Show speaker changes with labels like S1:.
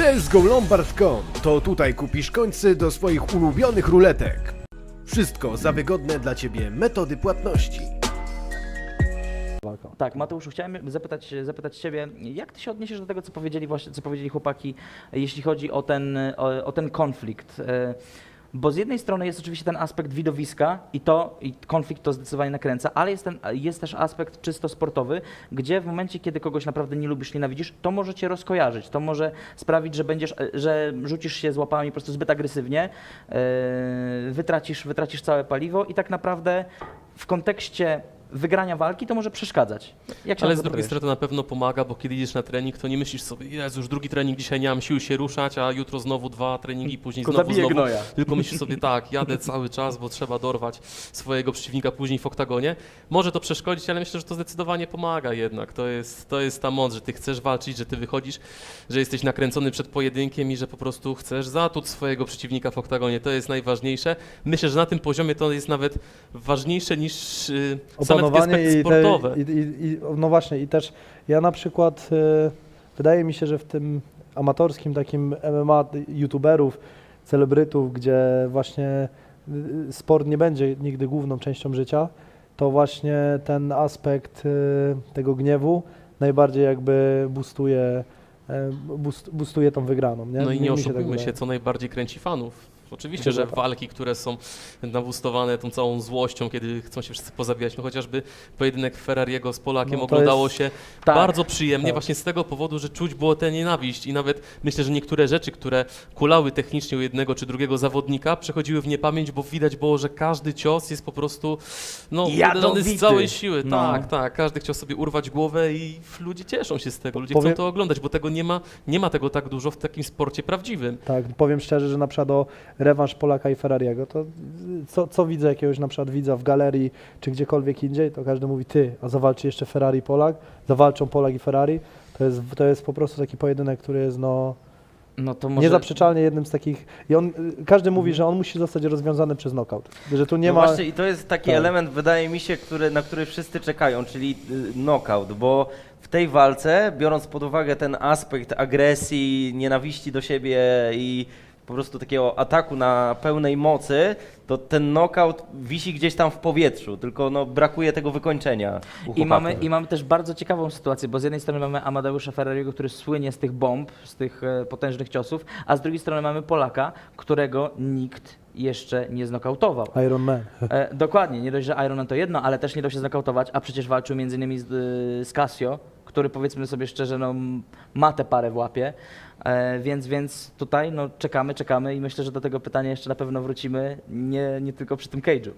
S1: CSGO to tutaj kupisz końce do swoich ulubionych ruletek. Wszystko za wygodne dla Ciebie metody płatności.
S2: Tak, Mateuszu, chciałem zapytać, zapytać Ciebie, jak Ty się odniesiesz do tego, co powiedzieli właśnie, co powiedzieli chłopaki, jeśli chodzi o ten, o, o ten konflikt? Bo z jednej strony jest oczywiście ten aspekt widowiska i to i konflikt to zdecydowanie nakręca, ale jest, ten, jest też aspekt czysto sportowy, gdzie w momencie, kiedy kogoś naprawdę nie lubisz, nienawidzisz, to może Cię rozkojarzyć, to może sprawić, że będziesz, że rzucisz się z łapami po prostu zbyt agresywnie, e, wytracisz, wytracisz całe paliwo i tak naprawdę w kontekście wygrania walki to może przeszkadzać.
S3: Ale z drugiej strony to na pewno pomaga, bo kiedy idziesz na trening, to nie myślisz sobie, Jezu, już drugi trening, dzisiaj nie mam sił się ruszać, a jutro znowu dwa treningi, później
S2: Tylko
S3: znowu, znowu.
S2: gnoja.
S3: Tylko myślisz sobie, tak, jadę cały czas, bo trzeba dorwać swojego przeciwnika później w oktagonie. Może to przeszkodzić, ale myślę, że to zdecydowanie pomaga jednak. To jest, to jest ta moc, że ty chcesz walczyć, że ty wychodzisz, że jesteś nakręcony przed pojedynkiem i że po prostu chcesz zatłuc swojego przeciwnika w oktagonie. To jest najważniejsze. Myślę, że na tym poziomie to jest nawet ważniejsze niż yy, same aspekty
S4: i, te, i, i, i No właśnie, i też ja na przykład e, wydaje mi się, że w tym amatorskim takim MMA youtuberów, celebrytów, gdzie właśnie y, sport nie będzie nigdy główną częścią życia, to właśnie ten aspekt e, tego gniewu najbardziej jakby boostuje, e, boost, boostuje tą wygraną. Nie?
S3: No i
S4: Mi-
S3: nie
S4: mi się tak
S3: oszukujmy się, co najbardziej kręci fanów. Oczywiście, że walki, które są nawustowane tą całą złością, kiedy chcą się wszyscy pozabijać, no chociażby pojedynek Ferrariego z Polakiem
S4: No
S3: oglądało
S4: jest-
S3: się
S2: Tak.
S3: bardzo przyjemnie
S4: Tak.
S3: właśnie z tego powodu, że czuć było tę nienawiść i nawet myślę, że niektóre rzeczy, które kulały technicznie u jednego czy drugiego zawodnika, przechodziły w niepamięć, bo widać było, że każdy cios jest po prostu no, z całej siły.
S2: No.
S3: Tak, tak. Każdy chciał sobie urwać głowę i ludzie cieszą się z tego. Ludzie
S4: Powiem-
S3: chcą to oglądać, bo tego nie ma, nie ma tego tak dużo w takim sporcie prawdziwym.
S4: Tak, powiem szczerze, że na przykład o rewanż Polaka i Ferrariego, to co, co widzę jakiegoś na przykład widza w galerii czy gdziekolwiek indziej, to każdy mówi ty, a zawalczy jeszcze Ferrari i Polak, zawalczą Polak i Ferrari. To jest, to jest po prostu taki pojedynek, który jest no,
S2: No to może...
S4: niezaprzeczalnie jednym z takich. I on, każdy mówi, że on musi zostać rozwiązany przez knockout. Że tu nie
S5: no
S4: ma.
S5: właśnie i to jest taki
S4: Tak.
S5: element, wydaje mi się, który, na który wszyscy czekają, czyli y, knockout, bo w tej walce, biorąc pod uwagę ten aspekt agresji, nienawiści do siebie i po prostu takiego ataku na pełnej mocy, to ten knockout wisi gdzieś tam w powietrzu, tylko no, brakuje tego wykończenia. u
S2: I mamy. I mamy też bardzo ciekawą sytuację, bo z jednej strony mamy Amadeusza Ferrariego, który słynie z tych bomb, z tych e, potężnych ciosów, a z drugiej strony mamy Polaka, którego nikt jeszcze nie znokautował.
S4: Iron Man.
S2: E, dokładnie, nie dość, że Iron Man to jedno, ale też nie dał się znokautować, a przecież walczył między innymi z, y, z Casio, który powiedzmy sobie szczerze, no, ma tę parę w łapie, e, więc, więc tutaj no, czekamy, czekamy i myślę, że do tego pytania jeszcze na pewno wrócimy, nie, nie tylko przy tym cage'u.